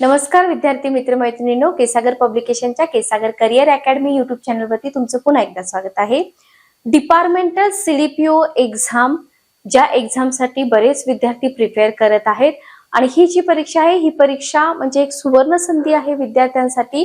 नमस्कार विद्यार्थी मित्र मैत्रिणींनो केसागर पब्लिकेशनच्या केसागर करिअर अकॅडमी युट्यूब चॅनलवरती तुमचं पुन्हा एकदा स्वागत आहे. डिपार्टमेंटल सीडीपीओ एक्झाम ज्या एक्झामसाठी बरेच विद्यार्थी प्रिपेअर करत आहेत. आणि ही जी परीक्षा आहे ही परीक्षा म्हणजे एक सुवर्ण संधी आहे विद्यार्थ्यांसाठी.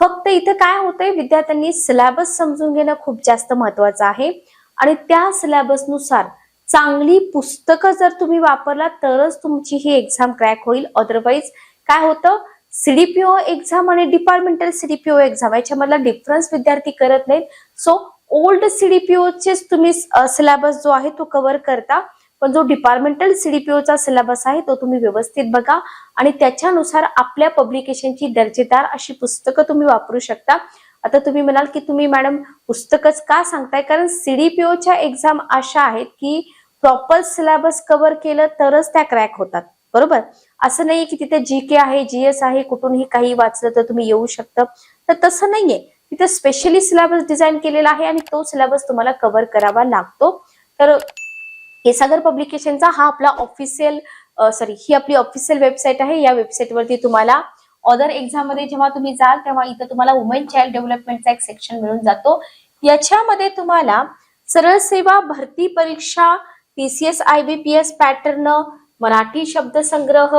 फक्त इथं काय होतंय विद्यार्थ्यांनी सिलेबस समजून घेणं खूप जास्त महत्वाचं आहे. आणि त्या सिलेबसनुसार चांगली पुस्तकं जर तुम्ही वापरला तरच तुमची ही एक्झाम क्रॅक होईल. अदरवाईज काय होतं? सीडीपीओ एक्झाम आणि डिपार्टमेंटल सीडीपीओ एक्झाम याच्यामधला डिफरन्स विद्यार्थी करत नाहीत. सो ओल्ड सीडीपीओचेच तुम्ही सिलेबस जो आहे तो कव्हर करता. पण जो डिपार्टमेंटल सीडीपीओचा सिलेबस आहे तो तुम्ही व्यवस्थित बघा. आणि त्याच्यानुसार आपल्या पब्लिकेशनची दर्जेदार अशी पुस्तकं तुम्ही वापरू शकता. आता तुम्ही म्हणाल की तुम्ही मॅडम पुस्तकच का सांगताय? कारण सीडीपीओच्या एक्झाम अशा आहेत की प्रॉपर सिलेबस कव्हर केलं तरच त्या क्रॅक होतात. बरोबर? असं नाहीये की तिथे जी के आहे जीएस आहे कुठूनही काही वाचलं तर तुम्ही येऊ शकता. तर तसं नाहीये. तिथे स्पेशली सिलेबस डिझाईन केलेला आहे आणि तो सिलेबस तुम्हाला कव्हर करावा लागतो. तर केसागर पब्लिकेशनचा हा आपला ऑफिशियल सॉरी ही आपली ऑफिशियल वेबसाईट आहे. या वेबसाईटवरती तुम्हाला अदर एक्झाममध्ये जेव्हा तुम्ही जाल तेव्हा इथं तुम्हाला वुमेन चाइल्ड डेव्हलपमेंटचा एक सेक्शन मिळून जातो. याच्यामध्ये तुम्हाला सरळ सेवा भरती परीक्षा पीसीएस आयबीपीएस पॅटर्न मराठी शब्दसंग्रह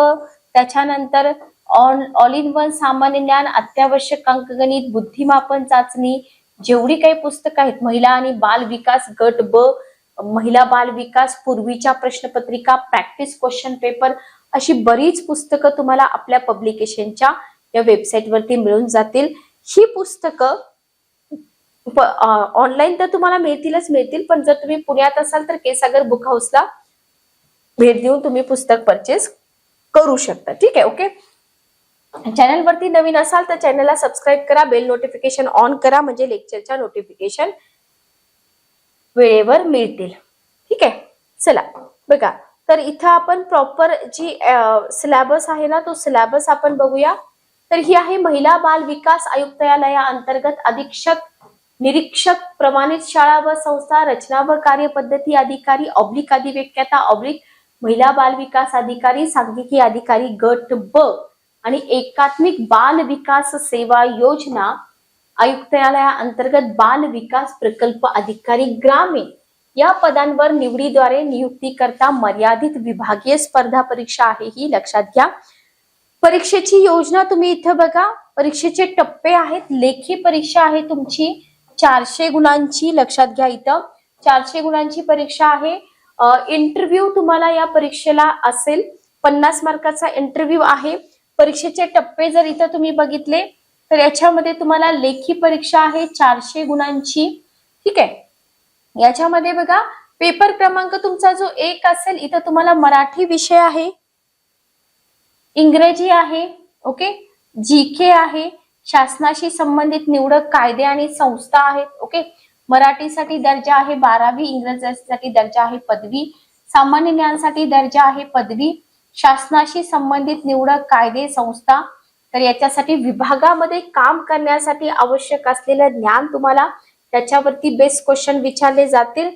त्याच्यानंतर ऑन ऑल इन वन सामान्य ज्ञान अत्यावश्यक अंकगणित बुद्धिमापन चाचणी जेवढी काही पुस्तकं आहेत महिला आणि बाल विकास गट ब महिला बाल विकास पूर्वीच्या प्रश्नपत्रिका प्रॅक्टिस क्वेश्चन पेपर अशी बरीच पुस्तकं तुम्हाला आपल्या पब्लिकेशनच्या या वेबसाईटवरती मिळून जातील. ही पुस्तकं ऑनलाईन तर तुम्हाला मिळतीलच मिळतील पण जर तुम्ही पुण्यात असाल तर केसागर बुक हाऊसला भेट देऊन तुम्ही पुस्तक परचेस करू शकता. ठीक आहे ओके चॅनलवरती नवीन असाल तर चॅनलला सबस्क्राईब करा बेल नोटिफिकेशन ऑन करा म्हणजे लेक्चरच्या नोटिफिकेशन वेळेवर मिळतील. ठीक आहे? चला बघा. तर इथं आपण प्रॉपर जी सिलेबस आहे ना तो सिलेबस आपण बघूया. तर ही आहे महिला बाल विकास आयुक्तालया अंतर्गत अधीक्षक निरीक्षक प्रमाणित शाळा व संस्था रचना व कार्यपद्धती अधिकारी ऑब्लिक अधिव्यक्यता ऑब्लिक महिला बाल विकास अधिकारी सांघिकी अधिकारी गट ब आणि एकात्मिक बाल विकास सेवा योजना आयुक्तालया अंतर्गत बाल विकास प्रकल्प अधिकारी ग्रामीण या पदांवर निवडीद्वारे नियुक्ती करता मर्यादित विभागीय स्पर्धा परीक्षा आहे ही लक्षात घ्या. परीक्षेची योजना तुम्ही इथं बघा. परीक्षेचे टप्पे आहेत. लेखी परीक्षा आहे तुमची. चारशे गुणांची लक्षात घ्या इथं. चारशे गुणांची परीक्षा आहे. इंटरव्ह्यू तुम्हाला या परीक्षेला असेल. पन्नास मार्काचा इंटरव्ह्यू आहे. परीक्षेचे टप्पे जर इथं तुम्ही बघितले तर याच्यामध्ये तुम्हाला लेखी परीक्षा आहे चारशे गुणांची. ठीक आहे? याच्यामध्ये बघा पेपर क्रमांक तुमचा जो एक असेल इथं तुम्हाला मराठी विषय आहे. इंग्रजी आहे. ओके? जी के आहे. शासनाशी संबंधित निवडक कायदे आणि संस्था आहेत. ओके? मराठीसाठी दर्जा आहे बारावी इंग्रजीसाठी दर्जा आहे पदवी सामान्य ज्ञानसाठी दर्जा आहे पदवी. शासनाशी संबंधित निवडक कायदे संस्था तर याच्यासाठी विभागामध्ये काम करण्यासाठी आवश्यक असलेलं ज्ञान तुम्हाला त्याच्यावरती बेस्ट क्वेश्चन विचारले जातील.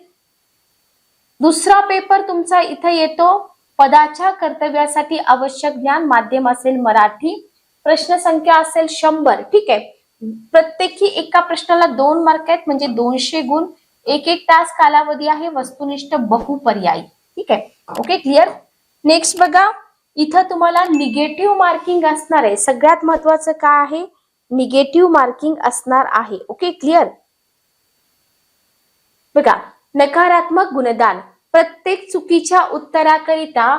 दुसरा पेपर तुमचा इथं येतो पदाच्या कर्तव्यासाठी आवश्यक ज्ञान माध्यम असेल मराठी. प्रश्न संख्या असेल शंभर ठीक आहे? प्रत्येकी एका प्रश्नाला दोन मार्क आहेत म्हणजे दोनशे गुण एक एक तास कालावधी आहे वस्तुनिष्ठ बहुपर्यायी. ठीक आहे? ओके क्लिअर नेक्स्ट बघा इथं तुम्हाला निगेटिव्ह मार्किंग असणार आहे. सगळ्यात महत्वाचं काय आहे? निगेटिव्ह मार्किंग असणार आहे. ओके क्लिअर बघा नकारात्मक गुणदान. प्रत्येक चुकीच्या उत्तराकरिता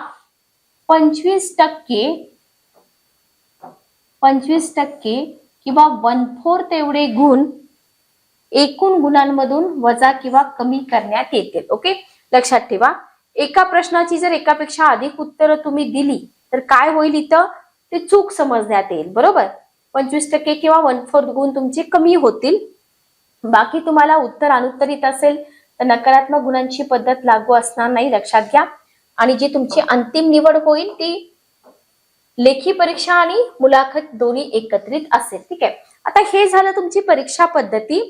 पंचवीस टक्के पंचवीस टक्के किंवा वन फोर्थ एवढे गुण एकूण गुणांमधून वजा किंवा कमी करण्यात येतील. ओके लक्षात ठेवा. एका प्रश्नाची जर एकापेक्षा अधिक उत्तरं तुम्ही दिली तर काय होईल इथं? ते चूक समजण्यात येईल. बरोबर? पंचवीस टक्के किंवा वन फोर्थ गुण तुमचे कमी होतील. बाकी तुम्हाला उत्तर अनुत्तरित असेल तर नकारात्मक गुणांची पद्धत लागू असणार नाही लक्षात घ्या. आणि जी तुमची अंतिम निवड होईल ती लेखी परीक्षा आणि मुलाखत दोन्ही एकत्रित असेल ठीक आहे? आता हे झालं तुमची परीक्षा पद्धती.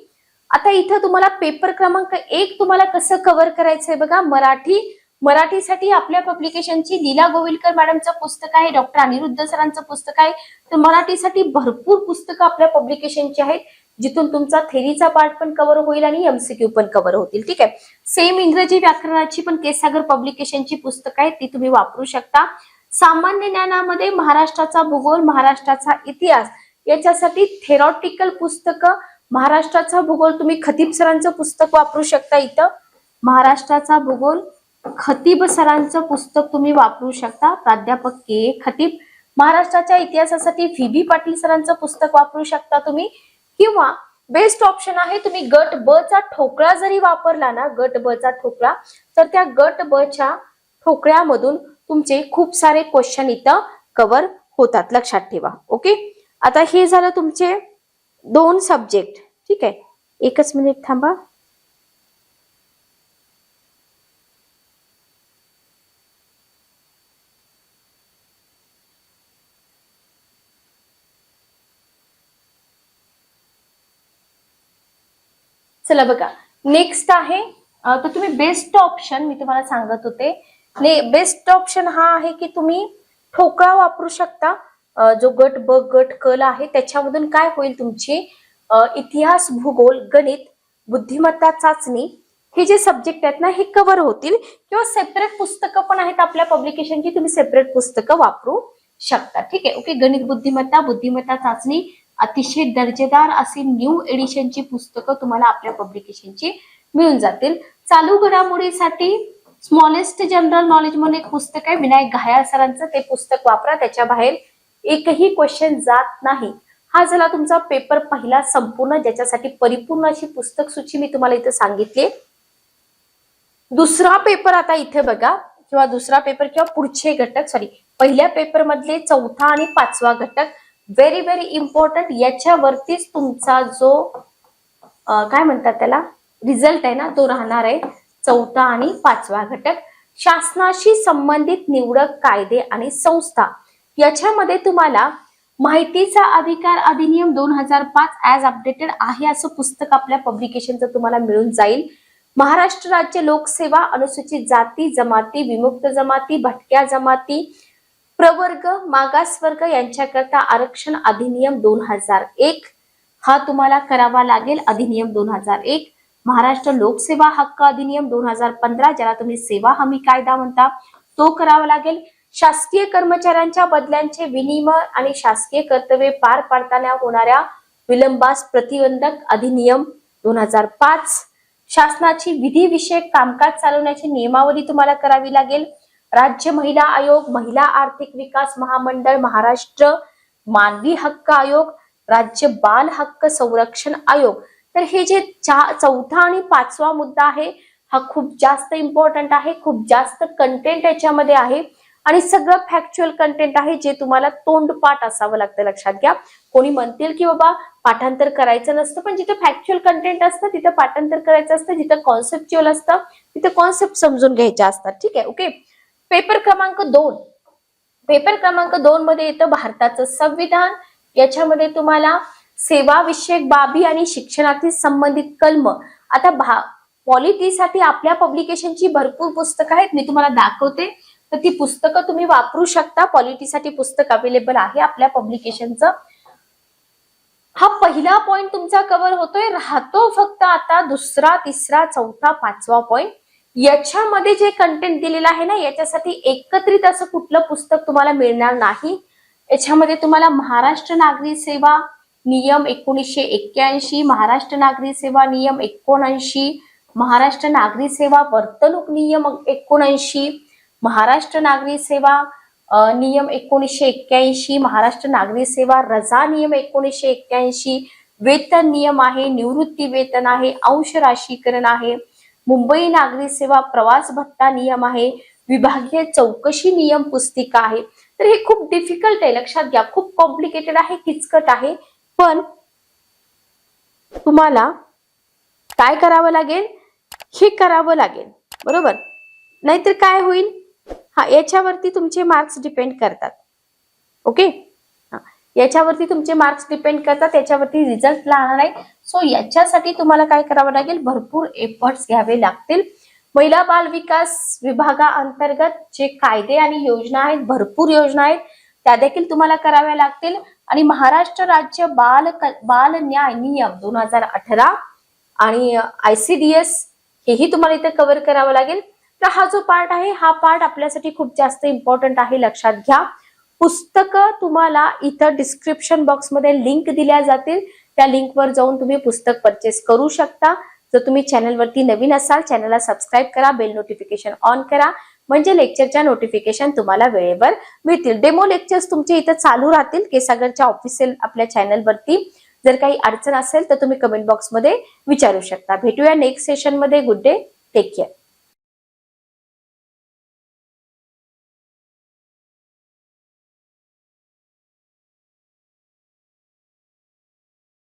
आता इथं तुम्हाला पेपर क्रमांक एक तुम्हाला कसं कव्हर करायचंय बघा? मराठी मराठीसाठी आपल्या पब्लिकेशनची लीला गोविलकर मॅडमचं पुस्तक आहे डॉक्टर अनिरुद्ध सरांचं पुस्तक आहे. तर मराठीसाठी भरपूर पुस्तकं आपल्या पब्लिकेशनची आहेत जिथून तुमचा थेरीचा पार्ट पण कव्हर होईल आणि एमसीक्यू पण कव्हर होतील ठीक आहे? सेम इंग्रजी व्याकरणाची पण केसागर पब्लिकेशनची पुस्तकं आहेत ती तुम्ही वापरू शकता. सामान्य ज्ञानामध्ये महाराष्ट्राचा भूगोल महाराष्ट्राचा इतिहास याच्यासाठी थेरॉटिकल पुस्तकं महाराष्ट्राचा भूगोल तुम्ही खतीब सरांचं पुस्तक वापरू शकता इथं. महाराष्ट्राचा भूगोल खतीब सरांचं पुस्तक तुम्ही वापरू शकता. प्राध्यापक के. खतीब. महाराष्ट्राच्या इतिहासासाठी व्ही. बी. पाटील सरांचं पुस्तक वापरू शकता तुम्ही. किंवा बेस्ट ऑप्शन आहे तुम्ही गट ब चा ठोकळा जरी वापरला ना गट ब चा ठोकळा तर त्या गट ब च्या ठोकळ्यामधून तुमचे खूप सारे क्वेश्चन इथं कव्हर होतात. लक्षात ठेवा. ओके आता हे झालं तुमचे दोन सब्जेक्ट ठीक आहे? एकच मिनिट थांबा. चला बघा. नेक्स्ट आहे तर तुम्ही बेस्ट ऑप्शन मी तुम्हाला सांगत होते. बेस्ट ऑप्शन हा आहे की तुम्ही ठोकळा वापरू शकता. जो गट ब गट कल आहे त्याच्यामधून काय होईल तुमची? इतिहास भूगोल गणित बुद्धिमत्ता चाचणी हे जे सब्जेक्ट आहेत ना हे कव्हर होतील. किंवा सेपरेट पुस्तकं पण आहेत आपल्या पब्लिकेशनची तुम्ही सेपरेट पुस्तकं वापरू शकता. ठीक आहे? ओके गणित बुद्धिमत्ता बुद्धिमत्ता चाचणी अतिशय दर्जेदार अशी न्यू एडिशनची पुस्तकं तुम्हाला आपल्या पब्लिकेशनची मिळून जातील. चालू घडामोडीसाठी स्मॉलेस्ट जनरल नॉलेज म्हणून एक पुस्तक आहे. विनायक घायाळ सरांचं ते पुस्तक वापरा. त्याच्या बाहेर एकही क्वेश्चन जात नाही. हा झाला तुमचा पेपर पहिला संपूर्ण ज्याच्यासाठी परिपूर्ण अशी पुस्तक सूची मी तुम्हाला इथे सांगितली. दुसरा पेपर आता इथे बघा. किंवा दुसरा पेपर किंवा पुढचे घटक सॉरी पहिल्या पेपर मधले चौथा आणि पाचवा घटक. व्हेरी व्हेरी इम्पॉर्टंट याच्यावरतीच तुमचा जो काय म्हणतात त्याला? रिझल्ट आहे ना तो राहणार आहे. चौथा आणि पाचवा घटक शासनाशी संबंधित निवडक कायदे आणि संस्था. याच्यामध्ये तुम्हाला माहितीचा अधिकार अधिनियम दोन हजार पाच ऍज अपडेटेड आहे असं पुस्तक आपल्या पब्लिकेशनचं तुम्हाला मिळून जाईल. महाराष्ट्र राज्य लोकसेवा अनुसूचित जाती जमाती विमुक्त जमाती भटक्या जमाती प्रवर्ग मागासवर्ग यांच्याकरता आरक्षण अधिनियम दोन हजार एक. हा तुम्हाला करावा लागेल अधिनियम दोन हजार एक. महाराष्ट्र लोकसेवा हक्क अधिनियम दोन हजार पंधरा ज्याला तुम्ही सेवा हमी कायदा म्हणता तो करावा लागेल. शासकीय कर्मचाऱ्यांच्या बदल्यांचे विनिमय आणि शासकीय कर्तव्य पार पाडताना होणाऱ्या विलंबास प्रतिबंधक अधिनियम दोन हजार पाच. शासनाची विधिविषयक कामकाज चालवण्याची नियमावली तुम्हाला करावी लागेल. राज्य महिला आयोग महिला आर्थिक विकास महामंडळ महाराष्ट्र मानवी हक्क आयोग राज्य बाल हक्क संरक्षण आयोग. तर हे जे चौथा आणि पाचवा मुद्दा आहे हा खूप जास्त इम्पॉर्टंट आहे खूप जास्त कंटेंट याच्यामध्ये आहे. आणि सगळं फॅक्च्युअल कंटेंट आहे जे तुम्हाला तोंडपाठ असावं लागतं लक्षात घ्या. कोणी म्हणतील की बाबा पाठांतर करायचं नसतं पण जिथं फॅक्च्युअल कंटेंट असतं तिथं पाठांतर करायचं असतं जिथं कॉन्सेप्च्युअल असतं तिथं कॉन्सेप्ट समजून घ्यायच्या असतात. ठीक आहे ओके पेपर क्रमांक दोन. पेपर क्रमांक दोन मध्ये येतं भारताचं संविधान. याच्यामध्ये तुम्हाला सेवाविषयक बाबी आणि शिक्षणातील संबंधित कलम. आता भा पॉलिटीसाठी आपल्या पब्लिकेशनची भरपूर पुस्तकं आहेत मी तुम्हाला दाखवते. तर ती पुस्तकं तुम्ही वापरू शकता. पॉलिटीसाठी पुस्तक अवेलेबल आहे आपल्या पब्लिकेशनचं. हा पहिला पॉइंट तुमचा कव्हर होतोय. राहतो फक्त आता दुसरा तिसरा चौथा पाचवा पॉइंट याच्यामध्ये जे कंटेंट दिलेलं आहे ना याच्यासाठी एकत्रित असं कुठलं पुस्तक तुम्हाला मिळणार नाही. याच्यामध्ये तुम्हाला महाराष्ट्र नागरी सेवा नियम एकोणीसशे एक्क्याऐंशी महाराष्ट्र नागरी सेवा नियम एकोणऐंशी महाराष्ट्र नागरी सेवा वर्तणूक नियम एकोणऐंशी महाराष्ट्र नागरी सेवा नियम एकोणीसशे एक्क्याऐंशी महाराष्ट्र नागरी सेवा रजा नियम एकोणीसशे एक्क्याऐंशी वेतन नियम आहे निवृत्ती वेतन आहे अंश राशीकरण आहे मुंबई नागरी सेवा प्रवास भत्ता नियम आहे विभागीय चौकशी नियम पुस्तिका आहे. तर हे खूप डिफिकल्ट आहे लक्षात घ्या खूप कॉम्प्लिकेटेड आहे किचकट आहे. पण तुम्हाला काय करावं लागेल? हे करावं लागेल. बरोबर? नाहीतर काय होईल? हा याच्यावरती तुमचे मार्क्स डिपेंड करतात. ओके हा, याच्यावरती तुमचे मार्क्स डिपेंड करतात याच्यावरती रिझल्ट राहणार आहे सो याच्यासाठी तुम्हाला काय करावं लागेल? भरपूर एफर्ट्स घ्यावे लागतील. महिला बाल विकास विभागाअंतर्गत जे कायदे आणि योजना आहेत भरपूर योजना आहेत त्या देखील तुम्हाला कराव्या लागतील. आणि महाराष्ट्र राज्य बाल बाल न्याय नियम दोन हजार अठरा आणि आयसीडीएस हेही तुम्हाला इथे कव्हर करावं लागेल. तर हा जो पार्ट आहे हा पार्ट आपल्यासाठी खूप जास्त इम्पॉर्टंट आहे लक्षात घ्या. पुस्तकं तुम्हाला इथं डिस्क्रिप्शन बॉक्समध्ये लिंक दिल्या जातील. त्या लिंकवर जाऊन तुम्ही पुस्तक परचेस करू शकता. जर तुम्ही चॅनलवरती नवीन असाल चॅनलला सबस्क्राईब करा बेल नोटिफिकेशन ऑन करा. म्हणजे लेक्चरच्या नोटिफिकेशन तुम्हाला वेळेवर मिळतील. डेमो लेक्चर्स तुमचे इथं चालू राहतील. केसागरच्या ऑफिशियल आपल्या चॅनलवरती जर काही अडचण असेल तर तुम्ही कमेंट बॉक्समध्ये विचारू शकता. भेटूया नेक्स्ट सेशनमध्ये गुड डे टेक केअर